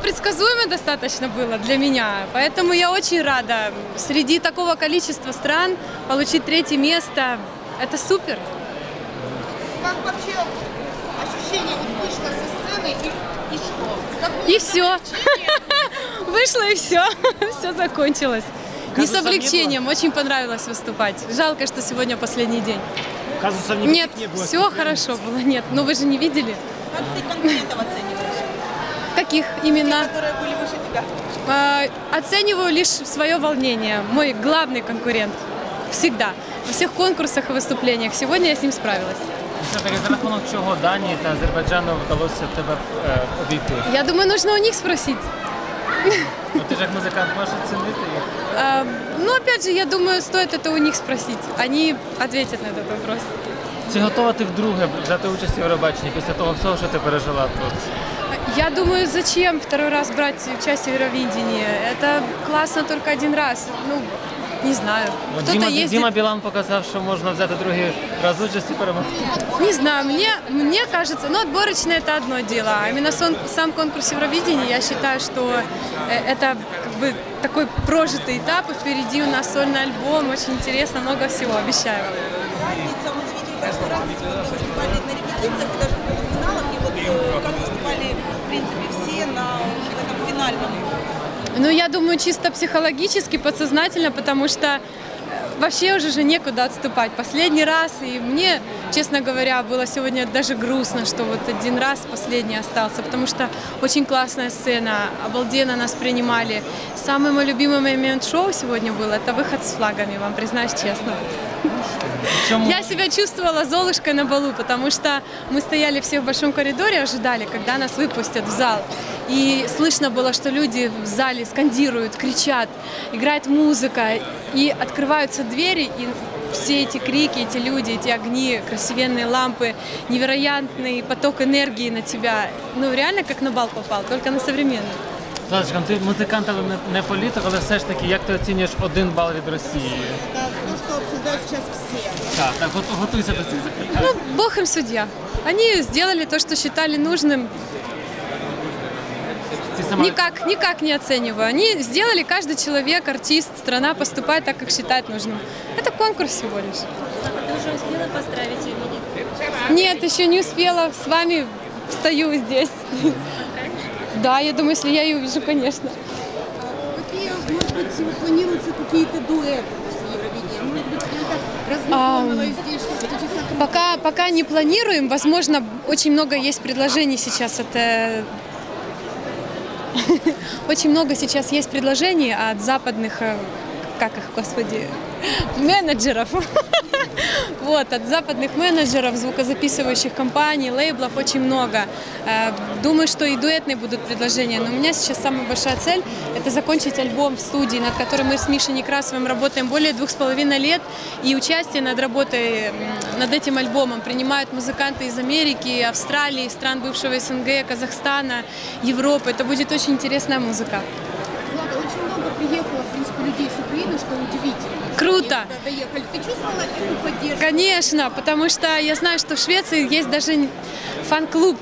предсказуемо достаточно было для меня, поэтому я очень рада. Среди такого количества стран получить третье место – это супер. Как вообще ощущение вот вышла со сцены и, и что? И все. Вышло и все. Все закончилось. Не с облегчением, очень понравилось выступать. Жалко, что сегодня последний день. Казусов Нет, не было. все хорошо было. Нет, ну вы же не видели. Как ты конкурентов оцениваешь, Каких именно? которые были выше тебя? А, Оцениваю лишь свое волнение. Мой главный конкурент. Всегда. Во всех конкурсах и выступлениях. Сегодня я с ним справилась. Все-таки за рахунок чого Данії та Азербайджану вдалося тебе е, обійти? Я думаю, нужно у них спросить. Ну, ти ж як музикант можеш оцінити їх? А, Ну, опять же, я думаю, стоит это у них спросить. Они ответят на этот вопрос. Чи готова ти вдруге взяти участь у Євробаченні після того всього, що ти пережила тут? Я думаю, зачем второй раз брать участие в Евровидении? Это классно только один раз. Ну, не знаю. Ну, Кто-то Діма, ездит... Діма Білан показав, що можна взяти другий раз участь і перемогти. Не знаю, мне, мне кажется, ну, отборочное это одно дело. А именно сон- сам конкурс Евровидения, я считаю, что э, это как бы такой прожитый этап, и впереди у нас сольный альбом, очень интересно, много всего, обещаю. Разница, мы заметили большую разницу, когда выступали на репетициях финальном. Ну, я думаю, чисто психологически, подсознательно, потому что э, вообще уже же некуда отступать. Последний раз, и мне, честно говоря, было сегодня даже грустно, что вот один раз последний остался, потому что очень классная сцена, обалденно нас принимали. Самый мой любимый момент шоу сегодня был, это выход с флагами, вам признаюсь честно. Чому? Я себя чувствовала Золушкой на балу, потому что мы стояли все в большом коридоре, ожидали, когда нас выпустят в зал. И слышно было, что люди в зале скандируют, кричат, играет музыка, и открываются двери, и все эти крики, эти люди, эти огни, красивенные лампы, невероятный поток энергии на тебя. Ну, реально как на бал попал, только на современный. Златочка, ти музикантом не, не політик, але все ж таки, як ти оцінюєш один бал від Росії? Что обсуждают сейчас все. Так, так от, готуйся до цих запитань. Ну, бог им судья. Они сделали то, что считали нужным, сама Никак, никак не оцениваю. Они сделали, каждый человек, артист, страна поступает так, как считает нужным. Это конкурс всего лишь. Ты уже успела поздравить Эмили? Нет, еще не успела. С вами стою здесь. Да, я думаю, если я ее увижу, конечно. Какие, может быть, планируются какие-то дуэты? А, Пока, пока не планируем. Возможно, очень много есть предложений сейчас. Это очень много сейчас есть предложений от западных, э, как их, господи, менеджеров. Вот, от западных менеджеров, звукозаписывающих компаний, лейблов очень много. Э, Думаю, что и дуэтные будут предложения, но у меня сейчас самая большая цель – это закончить альбом в студии, над которым мы с Мишей Некрасовым работаем более двух с половиной лет. И участие над работой над этим альбомом принимают музыканты из Америки, Австралии, стран бывшего СНГ, Казахстана, Европы. Это будет очень интересная музыка. Влада, очень много приехало, в принципе, людей с Украины, что удивительно. Круто! Доехали. Ты чувствовала эту поддержку? Конечно, потому что я знаю, что в Швеции есть даже фан-клуб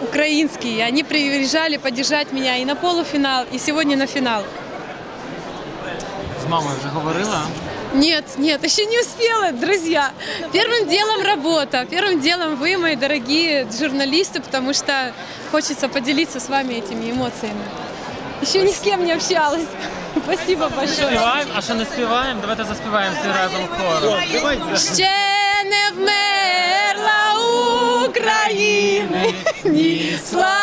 украинский. и Они приезжали поддержать меня и на полуфинал, и сегодня на финал. з мамою вже говорила. Нет, нет, еще не успела, друзья. Первым делом работа, первым делом вы, мои дорогие журналисты, потому что хочется поделиться с вами этими эмоциями. Еще ни с кем не общалась. Спасибо большое. Співаємо, а що не співаємо? Давайте заспіваємо всі разом хором. Ще не вмерла України, ні слава,